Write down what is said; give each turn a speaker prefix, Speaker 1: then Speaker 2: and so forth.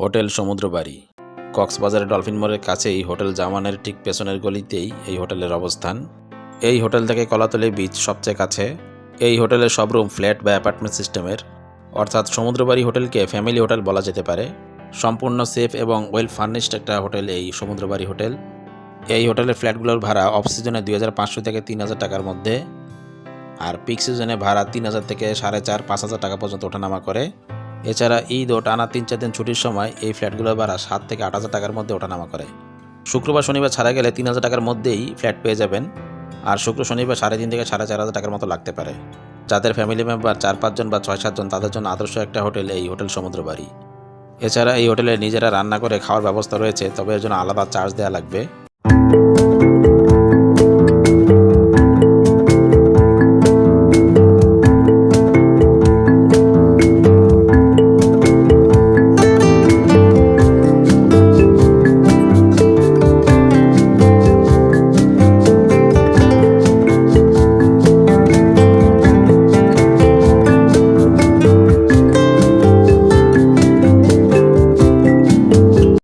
Speaker 1: Hotel সমুদ্রবাড়ি। কক্সবাজারের dolphin মোড়ের কাছেই হোটেল জামানের ঠিক পেছনের গলিতেই এই হোটেলের অবস্থান। এই হোটেল থেকে কলাতলি বিচ সবচেয়ে কাছে। এই হোটেলের সব রুম ফ্ল্যাট বা অ্যাপার্টমেন্ট সিস্টেমের অর্থাৎ সমুদ্রবাড়ি হোটেলকে ফ্যামিলি হোটেল বলা যেতে পারে। সম্পূর্ণ সেফ এবং ওয়েল ফার্নিশড একটা হোটেল এই সমুদ্রবাড়ি হোটেল। এই হোটেলের ফ্ল্যাটগুলোর ভাড়া অফ সিজনে দুই হাজার পাঁচশো থেকে তিন হাজার টাকার মধ্যে। আর পিক সিজনে ভাড়া তিন হাজার থেকে সাড়ে চার পাঁচ হাজার টাকা পর্যন্ত ওঠানামা করে। এছাড়া ঈদ ও টানা তিন চার দিন ছুটির সময় এই ফ্ল্যাটগুলোর ভাড়া সাত থেকে আট হাজার টাকার মধ্যে ওঠানামা করে। শুক্রবার শনিবার ছাড়া গেলে তিন হাজার টাকার মধ্যেই ফ্ল্যাট পেয়ে যাবেন আর শুক্র শনিবার সাড়ে তিন থেকে সাড়ে চার হাজার টাকার মতো লাগতে পারে। যাদের ফ্যামিলি মেম্বার চার পাঁচজন বা ছয় সাতজন তাদের জন্য আদর্শ একটা হোটেল এই হোটেল সমুদ্রবাড়ি এছাড়া এই হোটেলে নিজেরা রান্না করে খাওয়ার ব্যবস্থা রয়েছে, তবে এর জন্য আলাদা চার্জ দেওয়া লাগবে।